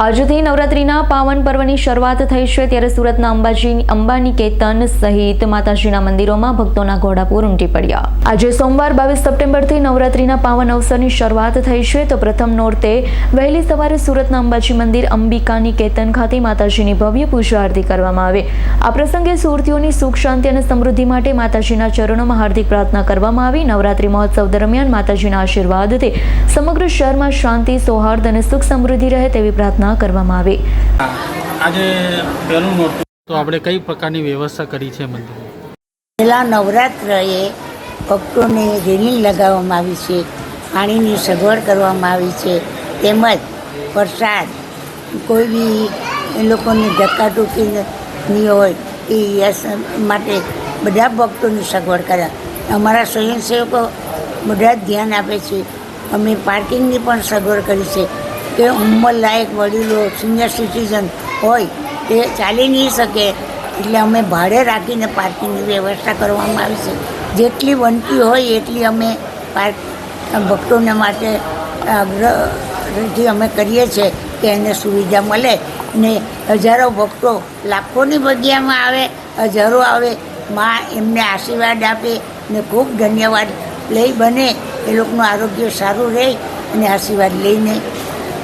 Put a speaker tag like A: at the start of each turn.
A: આજથી નવરાત્રીના પાવન પર્વની શરૂઆત થઈ છે ત્યારે સુરતના અંબાજી અંબાની કેતન સહિત માતાજીના મંદિરોમાં ભક્તોના ઘોડાપુર ઉમટી પડ્યા. આજે સોમવાર બાવીસ સપ્ટેમ્બરથી નવરાત્રીના પાવન અવસરની શરૂઆત થઈ છે તો પ્રથમ નોરતે વહેલી સવારે સુરતના અંબાજી મંદિર અંબિકાની કેતન ખાતે માતાજીની ભવ્ય પૂજા આરતી કરવામાં આવે. આ પ્રસંગે સુરતીઓની સુખ, શાંતિ અને સમૃદ્ધિ માટે માતાજીના ચરણોમાં હાર્દિક પ્રાર્થના કરવામાં આવી. નવરાત્રી મહોત્સવ દરમિયાન માતાજીના આશીર્વાદથી સમગ્ર શહેરમાં શાંતિ, સૌહાર્દ અને સુખ સમૃદ્ધિ રહે તેવી પ્રાર્થના કરવામાં આવે.
B: આજે પહેલું નોરતું. તો આપણે કઈ પ્રકારની વ્યવસ્થા કરી છે મંદિર?
C: પહેલા નવરાત્રએ ભક્તોને રેલિંગ લગાવવામાં આવી છે પાણીની સગવડ કરવામાં આવી છે તેમજ વરસાદ કોઈ બી એ લોકોની ધક્કાટુકી નહીં હોય એ યસ માટે બધા ભક્તોની સગવડ કર્યા. અમારા સ્વયંસેવકો બધા જ ધ્યાન આપે છે. અમે પાર્કિંગની પણ સગવડ કરી છે. કે ઉંમરલાયક વડીલો સિનિયર સિટીઝન હોય તે ચાલી નહીં શકે. એટલે અમે ભાડે રાખીને પાર્કિંગની વ્યવસ્થા કરવામાં આવી છે. જેટલી બનતી હોય એટલી અમે પાર્ક ભક્તોને માટે આગ્રહથી અમે કરીએ છીએ કે એને સુવિધા મળે. ને હજારો ભક્તો લાખોની જગ્યામાં આવે, હજારો આવે, મા એમને આશીર્વાદ આપે ને ખૂબ ધન્યવાદ. લઈ બને, એ લોકોનું આરોગ્ય સારું રહે અને આશીર્વાદ લઈને